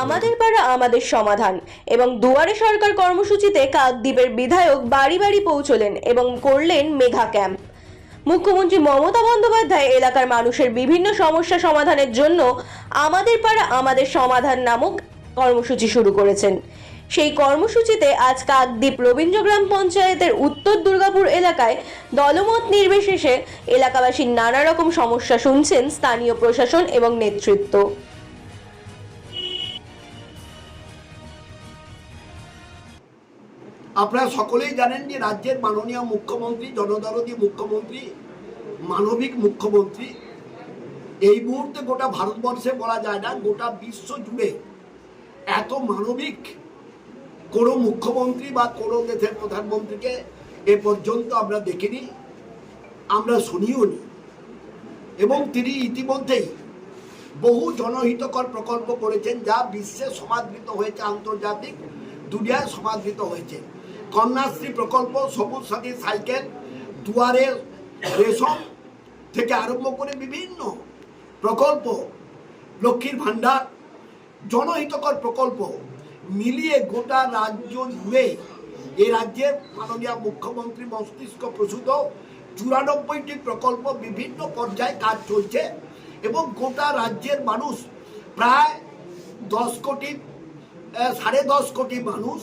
আমাদের পাড়া আমাদের সমাধান এবং দুয়ারে সরকার কর্মসূচিতে কাকদ্বীপের বিধায়ক বাড়ি বাড়ি পৌঁছলেন এবং করলেন মেঘা ক্যাম্প। মুখ্যমন্ত্রী মমতা বন্দ্যোপাধ্যায় এলাকার মানুষের বিভিন্ন সমস্যা সমাধানের জন্য আমাদের পাড়া আমাদের সমাধান নামক কর্মসূচি শুরু করেছেন। সেই কর্মসূচিতে আজ কাকদ্বীপ রবীন্দ্র গ্রাম পঞ্চায়েতের উত্তর দুর্গাপুর এলাকায় দলমত নির্বিশেষে এলাকাবাসীর নানা রকম সমস্যা শুনছেন স্থানীয় প্রশাসন এবং নেতৃত্ব। আপনারা সকলেই জানেন যে রাজ্যের মাননীয় মুখ্যমন্ত্রী, জনদরদী মুখ্যমন্ত্রী, মানবিক মুখ্যমন্ত্রী, এই মুহূর্তে গোটা ভারতবর্ষে বলা যায় না, গোটা বিশ্ব জুড়ে এত মানবিক কোনো মুখ্যমন্ত্রী বা কোনো দেশের প্রধানমন্ত্রীকে এ পর্যন্ত আমরা দেখিনি, আমরা শুনিও নি। এবং তিনি ইতিমধ্যেই বহু জনহিতকর প্রকল্প করেছেন যা বিশ্বে সমাদৃত হয়েছে, আন্তর্জাতিক দুনিয়ায় সমাদৃত হয়েছে। কন্যাশ্রী প্রকল্প, সবুজ সাথী সাইকেল, দুয়ারে রেশম থেকে আরম্ভ করে বিভিন্ন প্রকল্প, লক্ষ্মীর ভাণ্ডার, জনহিতকর প্রকল্প মিলিয়ে গোটা রাজ্য জুড়ে এ রাজ্যের মাননীয় মুখ্যমন্ত্রী মস্তিষ্ক প্রসূত চুরানব্বইটি প্রকল্প বিভিন্ন পর্যায়ে কাজ চলছে এবং গোটা রাজ্যের মানুষ প্রায় দশ কোটি সাড়ে দশ কোটি মানুষ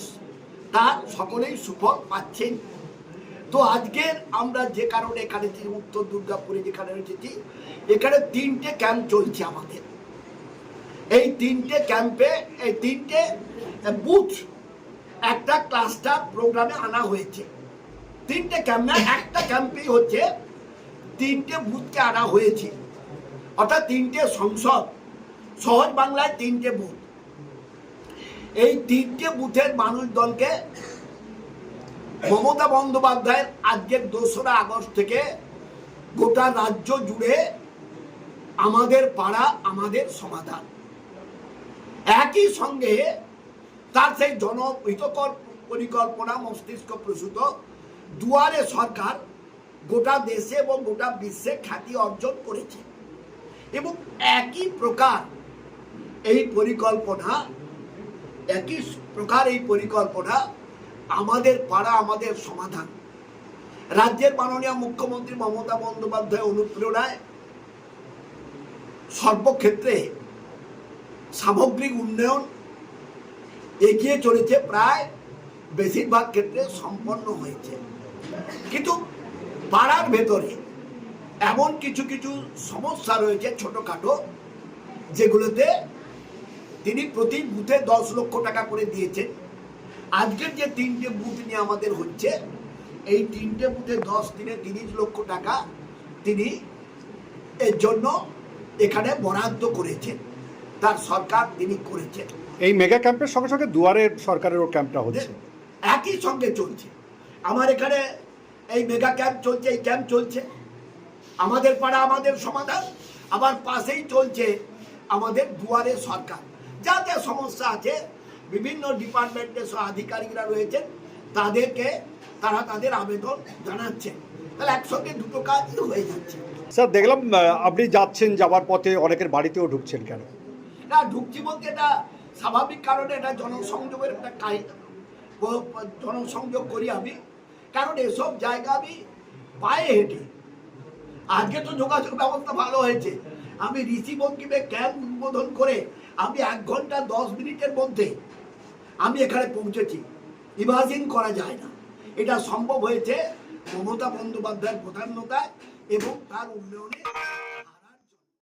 তার সকলেই সুফল পাচ্ছেন। তো আজকের আমরা যে কারণে এখানে উত্তর দুর্গাপুরে যেখানে এসেছি, এখানে তিনটে ক্যাম্প চলছে আমাদের। এই তিনটে ক্যাম্পে এই তিনটে বুথ, একটা ক্লাস্টার প্রোগ্রামে আনা হয়েছে। তিনটে ক্যাম্প একটা ক্যাম্পেই হচ্ছে তিনটে বুথকে আনা হয়েছে। অর্থাৎ তিনটে সংসদ, সহজ বাংলায় তিনটে বুথ। এই তিনটে বুথের মানুষ দলকে মমতা বন্দ্যোপাধ্যায়ের আজকের দোসরা আগস্ট থেকে গোটা রাজ্য জুড়ে আমাদের পাড়া, আমাদের সমাধান। একই সঙ্গে তার সেই জনহিতকর পরিকল্পনা মস্তিষ্ক প্রসূত, দুয়ারে সরকার গোটা দেশে এবং গোটা বিশ্বে খ্যাতি অর্জন করেছে। এবং একই প্রকার এই পরিকল্পনা, একই প্রকার এই পরিকল্পনা আমাদের পাড়া, আমাদের সমাধান। রাজ্যের মাননীয় মুখ্যমন্ত্রী মমতা বন্দ্যোপাধ্যায় অনুপ্রেরণায় সর্বক্ষেত্রে সামগ্রিক উন্নয়ন এগিয়ে চলেছে, প্রায় বেশিরভাগ ক্ষেত্রে সম্পন্ন হয়েছে। কিন্তু পাড়ার ভেতরে এমন কিছু কিছু সমস্যা রয়েছে ছোটখাটো, যেগুলোতে তিনি প্রতি বুথে দশ লক্ষ টাকা করে দিয়েছেন। আজকের যে তিনটে বুথ নিয়ে আমাদের হচ্ছে, এই তিনটে বুথে দশ দিনে তিরিশ লক্ষ টাকা তিনি এর জন্য এখানে বরাদ্দ করেছেন। তার সরকার তিনি করেছেন। এই মেগা ক্যাম্পের সঙ্গে সঙ্গে দুয়ারের সরকারেরও ক্যাম্পটা হচ্ছে। একই সঙ্গে চলছে। আমার এখানে এই মেগা ক্যাম্প চলছে এই ক্যাম্প চলছে। আমাদের পাড়া আমাদের সমাধান আবার পাশেই চলছে আমাদের দুয়ারে সরকার। যা যা সমস্যা আছে বিভিন্ন ডিপার্টমেন্টের সব আধিকারিকরা রয়েছেন তাদেরকে তারা তাদের আবেদন জানাচ্ছেন। তাহলে একসঙ্গে দুটো কাজই হয়ে যাচ্ছে। স্যার দেখলাম আপনি যাচ্ছেন যাওয়ার পথে অনেকের বাড়িতেও ঢুকছেন কেন? না ঢুকছি বলতে এটা স্বাভাবিক কারণে এটা জনসংযোগের একটা জনসংযোগ করি আমি। কারণ এসব জায়গা আমি পায়ে হেঁটে। আজকে তো যোগাযোগ ব্যবস্থা ভালো হয়েছে। আমি ঋষি বঙ্কিমে ক্যাম্প উদ্বোধন করে আমি এক ঘণ্টা দশ মিনিটের মধ্যে আমি এখানে পৌঁছেছি। ইমাজিন করা যায় না। এটা সম্ভব হয়েছে মমতা বন্দ্যোপাধ্যায়ের প্রধানতায় এবং তার উন্নয়নে